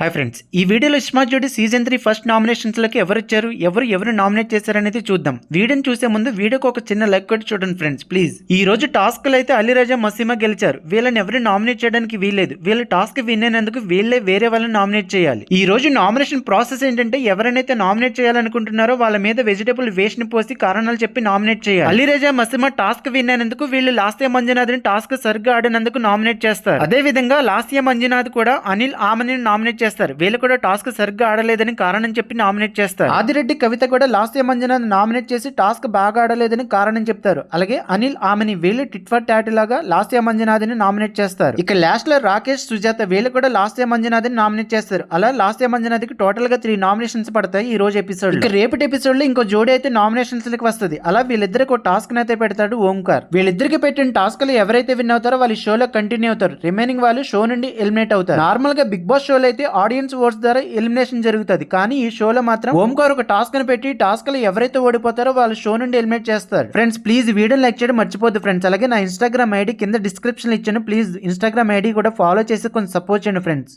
Hi friends ఈ వీడియోలో ఇస్మా జోడి సీజన్ త్రీ ఫస్ట్ నామినేషన్స్లోకి ఎవరు వచ్చారు ఎవరు ఎవరు నామినేట్ చేశారనేది చూద్దాం. వీడియోని చూసే ముందు వీడియోకి ఒక చిన్న లైక్ కొట్టి చూడండి ఫ్రెండ్స్ ప్లీజ్ ఈ రోజు టాస్క్ అయితే అలీరాజా మసీమా గెలిచారు. వీళ్ళని ఎవరు నామినేట్ చేయడానికి వీల్లేదు. వీళ్ళ టాస్క్ విన్ అయినందుకు వీళ్ళే వేరే వాళ్ళని నామినేట్ చేయాలి. ఈ రోజు నామినేషన్ ప్రాసెస్ ఏంటంటే ఎవరైతే నామినేట్ చేయాలనుకుంటున్నారో వాళ్ళ మీద వెజిటేబుల్ వేస్ట్ని పోసి కారణాలు చెప్పి నామినేట్ చేయాలి. అలీరాజా మసీమా టాస్క్ విన్ అయినందుకు వీళ్ళు లాస్య మంజునాథ్ని టాస్క్ సరిగ్గా ఆడినందుకు నామినేట్ చేస్తారు. అదే విధంగా లాస్య మంజునాథ్ కూడా అనిల్ ఆమెని నామినేట్ చేస్తారు. వీళ్ళు కూడా టాస్క్ సరిగ్గా ఆడలేదని కారణం చెప్పి నామినేట్ చేస్తారు. ఆదిరెడ్డి కవిత కూడా లాస్య మంజునాథ్ నామినేట్ చేసి టాస్క్ బాగా ఆడలేదని కారణం చెప్తారు. అలాగే అనిల్ ఆమెని వీళ్ళు టిట్ ఫర్ టాట్ లాగా లాస్య మంజునాథ్ని నామినేట్ చేస్తారు. ఇక లాస్ట్లో రాకేష్ సుజాత వీళ్ళు కూడా లాస్య మంజునాథ్ని నామినేట్ చేస్తారు. అలా లాస్య మంజునాథ్కి టోటల్గా త్రీ నామినేషన్స్ పడతాయి ఈ రోజు ఎపిసోడ్ ఇక రేపటి ఎపిసోడ్లో ఇంకో జోడి అయితే నామినేషన్స్లకు వస్తుంది. అలా వీళ్ళిద్దరికి ఒక టాస్క్ అయితే పెడతాడు ఓంకార్. వీళ్ళిద్దరికి పెట్టిన టాస్క్లో ఎవరైతే విన్ అవుతారో వాళ్ళు షోలో కంటిన్యూ అవుతారు. రిమైనింగ్ వాళ్ళు షో నుండి ఎలిమినేట్ అవుతారు. నార్మల్గా బిగ్ బాస్ షోలో అయితే ఆడియన్స్ ఓట్స్ ద్వారా ఎలిమినేషన్ జరుగుతుంది. కానీ ఈ షోలో మాత్రం ఓంకార్ ఒక టాస్క్ని పెట్టి టాస్క్లో ఎవరైతే ఓడిపోతారో వాళ్ళు షో నుండి ఎలిమినేట్ చేస్తారు. ఫ్రెండ్స్ ప్లీజ్ వీడియో లైక్ చేయడం మర్చిపోద్దు ఫ్రెండ్స్ అలాగే నా ఇన్స్టాగ్రామ్ ఐడి కింద డిస్క్రిప్షన్ ఇచ్చాను. ప్లీజ్ ఇన్స్టాగ్రామ్ ఐడి కూడా ఫాలో చేసి కొంచెం సపోర్ట్ చేయండి ఫ్రెండ్స్